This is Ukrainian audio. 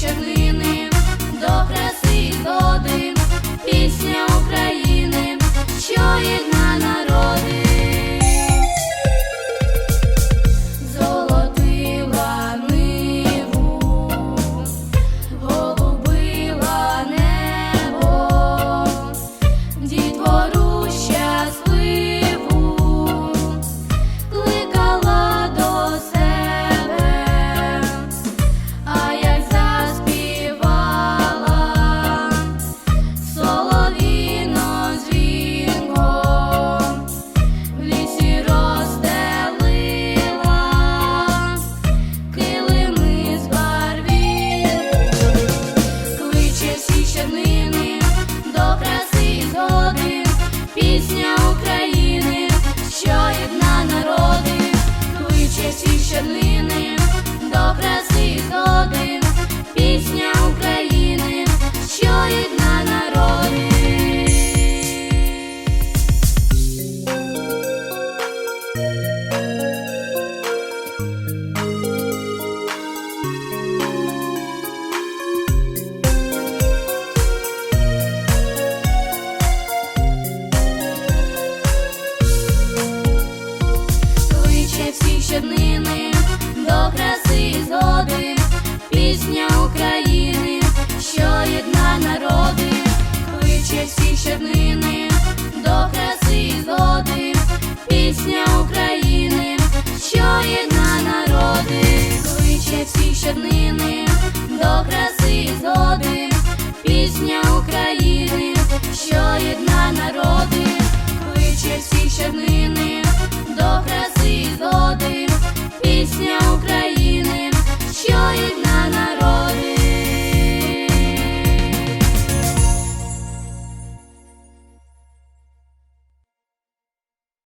should. щеглини добре. до краси згоди, пісня України, що єдна народи, кличе всі щернини, до краси згоди, пісня України, що єдна народи, кличе всі щернини, до краси згоди, пісня України, що єдна народи, кличе всі щернини.